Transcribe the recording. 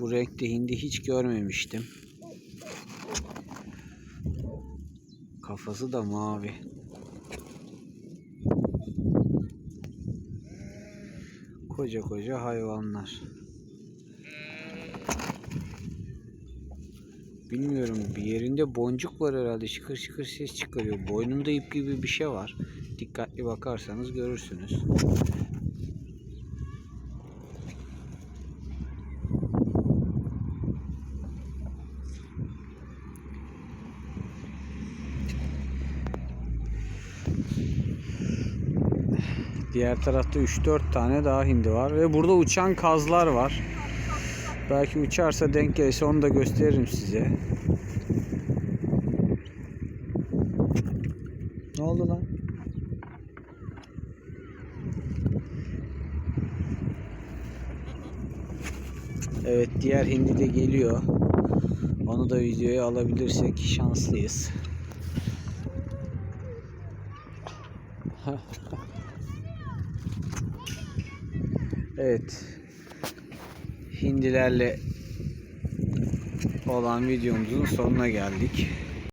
Bu renkte hindi hiç görmemiştim. Kafası da mavi. Koca koca hayvanlar. Bilmiyorum bir yerinde boncuk var herhalde şıkır şıkır ses çıkarıyor. Boynunda ip gibi bir şey var. Dikkatli bakarsanız görürsünüz. Diğer tarafta 3-4 tane daha hindi var ve burada uçan kazlar var. Belki uçarsa denk gelirse onu da gösteririm size. Ne oldu lan? Evet diğer hindi de geliyor. Onu da videoya alabilirsek şanslıyız. Evet. Hindilerle olan videomuzun sonuna geldik.